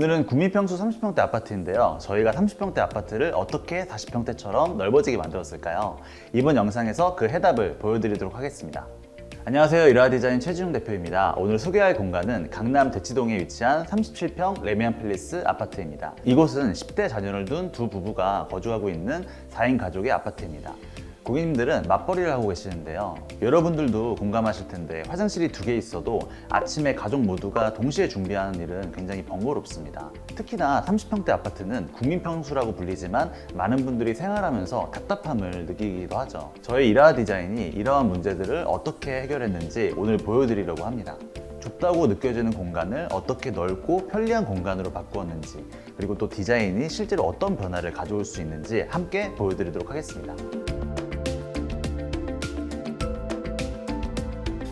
오늘은 국민평수 30평대 아파트인데요. 저희가 30평대 아파트를 어떻게 40평대처럼 넓어지게 만들었을까요? 이번 영상에서 그 해답을 보여드리도록 하겠습니다. 안녕하세요. 이라아 디자인 최진웅 대표입니다. 오늘 소개할 공간은 강남 대치동에 위치한 37평 레미안 팰리스 아파트입니다. 이곳은 10대 자녀를 둔 두 부부가 거주하고 있는 4인 가족의 아파트입니다. 고객님들은 맞벌이를 하고 계시는데요. 여러분들도 공감하실 텐데 화장실이 두 개 있어도 아침에 가족 모두가 동시에 준비하는 일은 굉장히 번거롭습니다. 특히나 30평대 아파트는 국민평수라고 불리지만 많은 분들이 생활하면서 답답함을 느끼기도 하죠. 저희 이라아 디자인이 이러한 문제들을 어떻게 해결했는지 오늘 보여드리려고 합니다. 좁다고 느껴지는 공간을 어떻게 넓고 편리한 공간으로 바꾸었는지 그리고 또 디자인이 실제로 어떤 변화를 가져올 수 있는지 함께 보여드리도록 하겠습니다.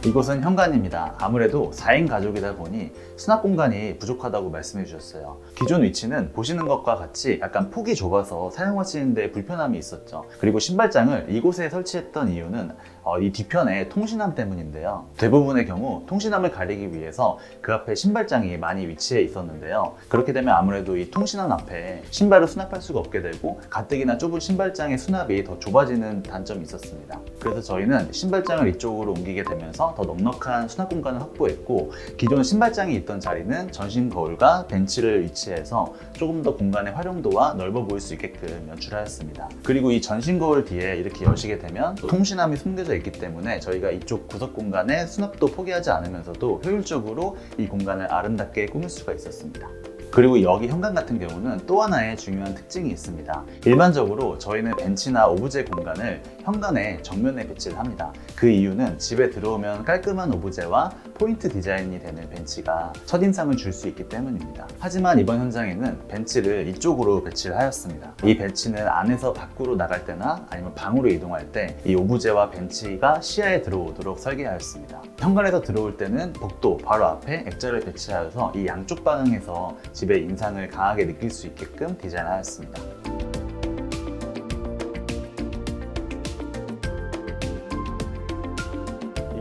이곳은 현관입니다. 아무래도 4인 가족이다 보니 수납 공간이 부족하다고 말씀해 주셨어요. 기존 위치는 보시는 것과 같이 약간 폭이 좁아서 사용하시는데 불편함이 있었죠. 그리고 신발장을 이곳에 설치했던 이유는 어, 이 뒤편에 통신함 때문인데요. 대부분의 경우 통신함을 가리기 위해서 그 앞에 신발장이 많이 위치해 있었는데요. 그렇게 되면 아무래도 이 통신함 앞에 신발을 수납할 수가 없게 되고 가뜩이나 좁은 신발장의 수납이 더 좁아지는 단점이 있었습니다. 그래서 저희는 신발장을 이쪽으로 옮기게 되면서 더 넉넉한 수납 공간을 확보했고 기존 신발장이 있던 자리는 전신 거울과 벤치를 위치해서 조금 더 공간의 활용도와 넓어 보일 수 있게끔 연출하였습니다. 그리고 이 전신 거울 뒤에 이렇게 여시게 되면 통신함이 숨겨져 있기 때문에 저희가 이쪽 구석 공간에 수납도 포기하지 않으면서도 효율적으로 이 공간을 아름답게 꾸밀 수가 있었습니다. 그리고 여기 현관 같은 경우는 또 하나의 중요한 특징이 있습니다. 일반적으로 저희는 벤치나 오브제 공간을 현관의 정면에 배치를 합니다. 그 이유는 집에 들어오면 깔끔한 오브제와 포인트 디자인이 되는 벤치가 첫인상을 줄 수 있기 때문입니다. 하지만 이번 현장에는 벤치를 이쪽으로 배치를 하였습니다. 이 벤치는 안에서 밖으로 나갈 때나 아니면 방으로 이동할 때 이 오브제와 벤치가 시야에 들어오도록 설계하였습니다. 현관에서 들어올 때는 복도 바로 앞에 액자를 배치하여서 이 양쪽 방향에서 집의 인상을 강하게 느낄 수 있게끔 디자인하였습니다.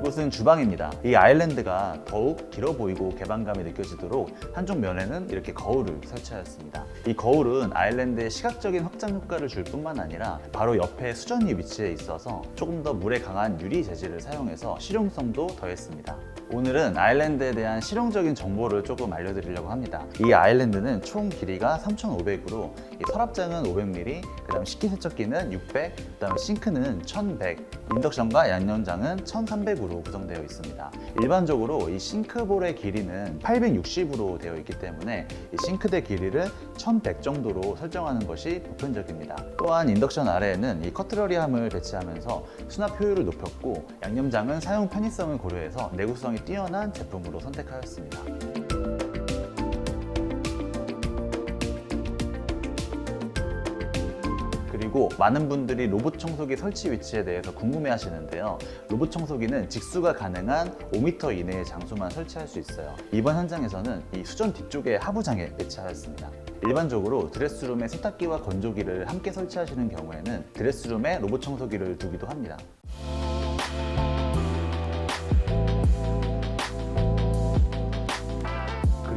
곳은 주방입니다. 이 아일랜드가 더욱 길어 보이고 개방감이 느껴지도록 한쪽 면에는 이렇게 거울을 설치하였습니다. 이 거울은 아일랜드의 시각적인 확장 효과를 줄 뿐만 아니라 바로 옆에 수전이 위치해 있어서 조금 더 물에 강한 유리 재질을 사용해서 실용성도 더했습니다. 오늘은 아일랜드에 대한 실용적인 정보를 조금 알려드리려고 합니다. 이 아일랜드는 총 길이가 3,500으로 서랍장은 500mm, 그 다음 식기세척기는 600, 그 다음 싱크는 1100, 인덕션과 양념장은 1300으로 구성되어 있습니다. 일반적으로 이 싱크볼의 길이는 860으로 되어 있기 때문에 이 싱크대 길이를 1100 정도로 설정하는 것이 보편적입니다. 또한 인덕션 아래에는 이 커트러리함을 배치하면서 수납 효율을 높였고 양념장은 사용 편의성을 고려해서 내구성이 뛰어난 제품으로 선택하였습니다. 그리고 많은 분들이 로봇 청소기 설치 위치에 대해서 궁금해 하시는데요. 로봇 청소기는 직수가 가능한 5m 이내의 장소만 설치할 수 있어요. 이번 현장에서는 이 수전 뒤쪽에 하부장에 배치하였습니다. 일반적으로 드레스룸에 세탁기와 건조기를 함께 설치하시는 경우에는 드레스룸에 로봇 청소기를 두기도 합니다.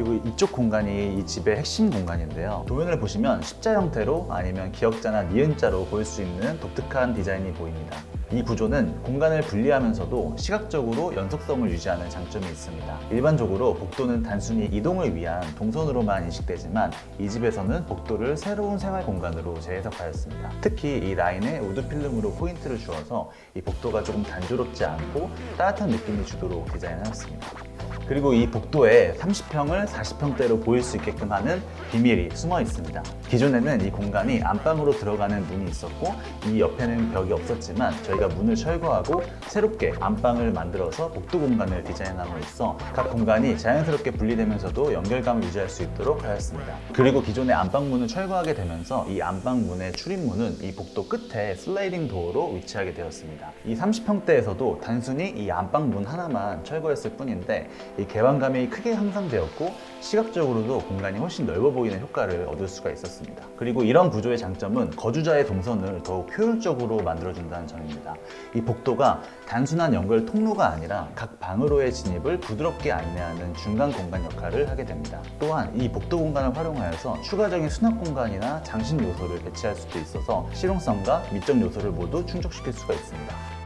그리고 이쪽 공간이 이 집의 핵심 공간인데요. 도면을 보시면 십자 형태로 아니면 기역자나 니은자로 보일 수 있는 독특한 디자인이 보입니다. 이 구조는 공간을 분리하면서도 시각적으로 연속성을 유지하는 장점이 있습니다. 일반적으로 복도는 단순히 이동을 위한 동선으로만 인식되지만 이 집에서는 복도를 새로운 생활 공간으로 재해석하였습니다. 특히 이 라인에 우드 필름으로 포인트를 주어서 이 복도가 조금 단조롭지 않고 따뜻한 느낌이 주도록 디자인하였습니다. 그리고 이 복도에 30평을 40평대로 보일 수 있게끔 하는 비밀이 숨어 있습니다. 기존에는 이 공간이 안방으로 들어가는 문이 있었고 이 옆에는 벽이 없었지만 저희가 문을 철거하고 새롭게 안방을 만들어서 복도 공간을 디자인함으로써 각 공간이 자연스럽게 분리되면서도 연결감을 유지할 수 있도록 하였습니다. 그리고 기존의 안방문을 철거하게 되면서 이 안방문의 출입문은 이 복도 끝에 슬라이딩 도어로 위치하게 되었습니다. 이 30평대에서도 단순히 이 안방문 하나만 철거했을 뿐인데 이 개방감이 크게 향상되었고 시각적으로도 공간이 훨씬 넓어 보이는 효과를 얻을 수가 있었 습니다. 그리고 이런 구조의 장점은 거주자의 동선을 더욱 효율적으로 만들어준다는 점입니다. 이 복도가 단순한 연결 통로가 아니라 각 방으로의 진입을 부드럽게 안내하는 중간 공간 역할을 하게 됩니다. 또한 이 복도 공간을 활용하여서 추가적인 수납 공간이나 장신 요소를 배치할 수도 있어서 실용성과 미적 요소를 모두 충족시킬 수가 있습니다.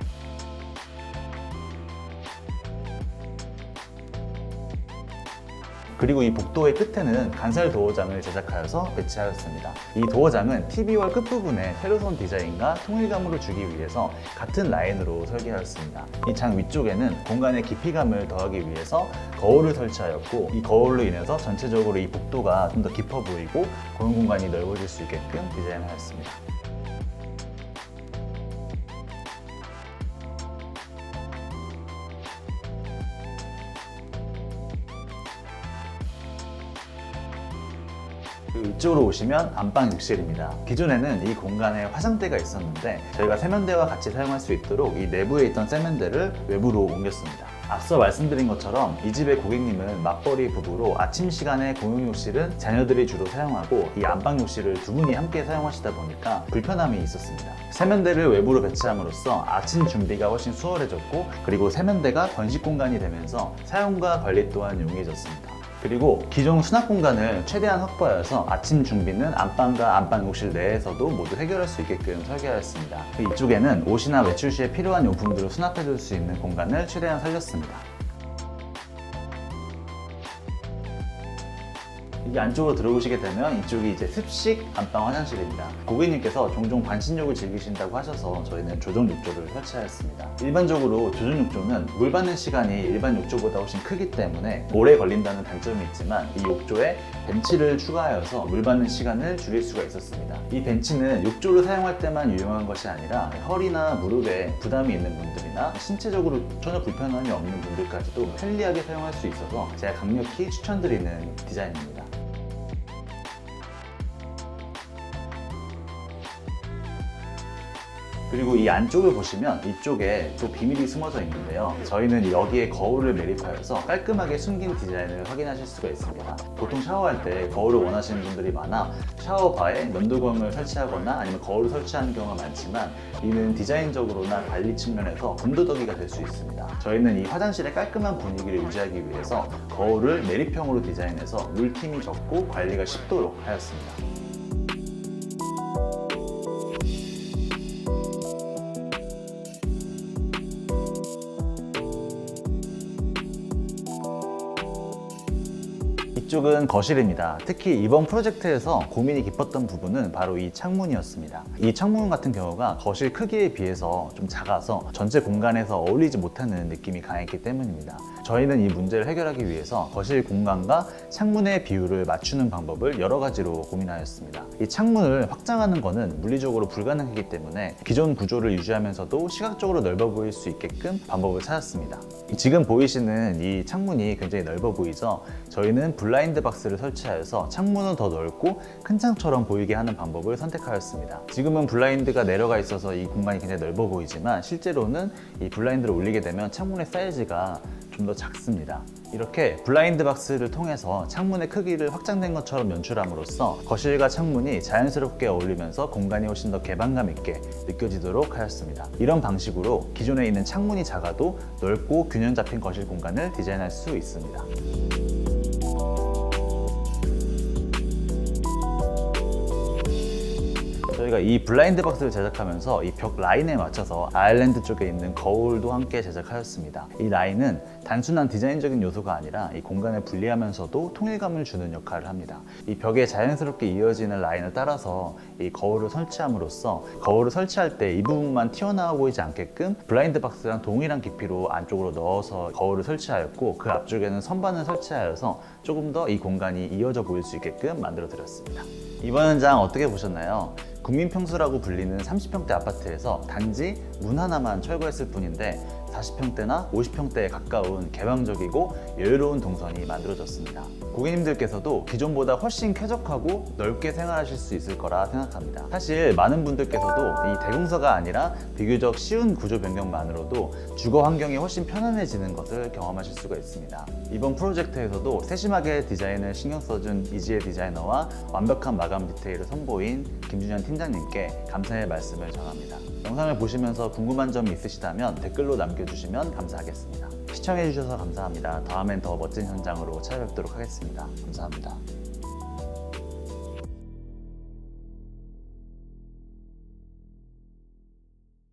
그리고 이 복도의 끝에는 간살 도어장을 제작하여서 배치하였습니다. 이 도어장은 TV와 끝부분에 세로선 디자인과 통일감을 주기 위해서 같은 라인으로 설계하였습니다. 이장 위쪽에는 공간의 깊이감을 더하기 위해서 거울을 설치하였고 이 거울로 인해서 전체적으로 이 복도가 좀 더 깊어 보이고 공용 공간이 넓어질 수 있게끔 디자인하였습니다. 이쪽으로 오시면 안방 욕실입니다. 기존에는 이 공간에 화장대가 있었는데 저희가 세면대와 같이 사용할 수 있도록 이 내부에 있던 세면대를 외부로 옮겼습니다. 앞서 말씀드린 것처럼 이 집의 고객님은 맞벌이 부부로 아침 시간에 공용 욕실은 자녀들이 주로 사용하고 이 안방 욕실을 두 분이 함께 사용하시다 보니까 불편함이 있었습니다. 세면대를 외부로 배치함으로써 아침 준비가 훨씬 수월해졌고 그리고 세면대가 건식 공간이 되면서 사용과 관리 또한 용이해졌습니다. 그리고 기존 수납 공간을 최대한 확보하여서 아침 준비는 안방과 안방 욕실 내에서도 모두 해결할 수 있게끔 설계하였습니다. 이쪽에는 옷이나 외출 시에 필요한 용품들을 수납해둘 수 있는 공간을 최대한 살렸습니다. 이 안쪽으로 들어오시게 되면 이쪽이 이제 습식 안방 화장실입니다. 고객님께서 종종 반신욕을 즐기신다고 하셔서 저희는 조정 욕조를 설치하였습니다. 일반적으로 조정 욕조는 물 받는 시간이 일반 욕조보다 훨씬 크기 때문에 오래 걸린다는 단점이 있지만 이 욕조에 벤치를 추가하여서 물 받는 시간을 줄일 수가 있었습니다. 이 벤치는 욕조를 사용할 때만 유용한 것이 아니라 허리나 무릎에 부담이 있는 분들이나 신체적으로 전혀 불편함이 없는 분들까지도 편리하게 사용할 수 있어서 제가 강력히 추천드리는 디자인입니다. 그리고 이 안쪽을 보시면 이쪽에 또 비밀이 숨어져 있는데요. 저희는 여기에 거울을 매립하여서 깔끔하게 숨긴 디자인을 확인하실 수가 있습니다. 보통 샤워할 때 거울을 원하시는 분들이 많아 샤워바에 면도광을 설치하거나 아니면 거울을 설치하는 경우가 많지만 이는 디자인적으로나 관리 측면에서 군더더기가 될 수 있습니다. 저희는 이 화장실의 깔끔한 분위기를 유지하기 위해서 거울을 매립형으로 디자인해서 물팀이 적고 관리가 쉽도록 하였습니다. 이쪽은 거실입니다. 특히 이번 프로젝트에서 고민이 깊었던 부분은 바로 이 창문이었습니다. 이 창문 같은 경우가 거실 크기에 비해서 좀 작아서 전체 공간에서 어울리지 못하는 느낌이 강했기 때문입니다. 저희는 이 문제를 해결하기 위해서 거실 공간과 창문의 비율을 맞추는 방법을 여러 가지로 고민하였습니다. 이 창문을 확장하는 것은 물리적으로 불가능하기 때문에 기존 구조를 유지하면서도 시각적으로 넓어 보일 수 있게끔 방법을 찾았습니다. 지금 보이시는 이 창문이 굉장히 넓어 보이죠? 저희는 블라인 드 박스를 설치하여서 창문은 더 넓고 큰 창처럼 보이게 하는 방법을 선택하였습니다. 지금은 블라인드가 내려가 있어서 이 공간이 굉장히 넓어 보이지만 실제로는 이 블라인드를 올리게 되면 창문의 사이즈가 좀 더 작습니다. 이렇게 블라인드 박스를 통해서 창문의 크기를 확장된 것처럼 연출함으로써 거실과 창문이 자연스럽게 어울리면서 공간이 훨씬 더 개방감 있게 느껴지도록 하였습니다. 이런 방식으로 기존에 있는 창문이 작아도 넓고 균형 잡힌 거실 공간을 디자인할 수 있습니다. 저희가 이 블라인드 박스를 제작하면서 이 벽 라인에 맞춰서 아일랜드 쪽에 있는 거울도 함께 제작하였습니다. 이 라인은 단순한 디자인적인 요소가 아니라 이 공간을 분리하면서도 통일감을 주는 역할을 합니다. 이 벽에 자연스럽게 이어지는 라인을 따라서 이 거울을 설치함으로써 거울을 설치할 때 이 부분만 튀어나와 보이지 않게끔 블라인드 박스랑 동일한 깊이로 안쪽으로 넣어서 거울을 설치하였고 그 앞쪽에는 선반을 설치하여서 조금 더 이 공간이 이어져 보일 수 있게끔 만들어 드렸습니다. 이번 현장 어떻게 보셨나요? 국민평수라고 불리는 30평대 아파트에서 단지 문 하나만 철거했을 뿐인데 40평대나 50평대에 가까운 개방적이고 여유로운 동선이 만들어졌습니다. 고객님들께서도 기존보다 훨씬 쾌적하고 넓게 생활하실 수 있을 거라 생각합니다. 사실 많은 분들께서도 이 대공사가 아니라 비교적 쉬운 구조 변경만으로도 주거 환경이 훨씬 편안해지는 것을 경험하실 수가 있습니다. 이번 프로젝트에서도 세심하게 디자인을 신경 써준 이지혜 디자이너와 완벽한 마감 디테일을 선보인 김준현 팀장님께 감사의 말씀을 전합니다. 영상을 보시면서 궁금한 점이 있으시다면 댓글로 남겨주시면 감사하겠습니다. 시청해주셔서 감사합니다. 다음엔 더 멋진 현장으로 찾아뵙도록 하겠습니다. 감사합니다.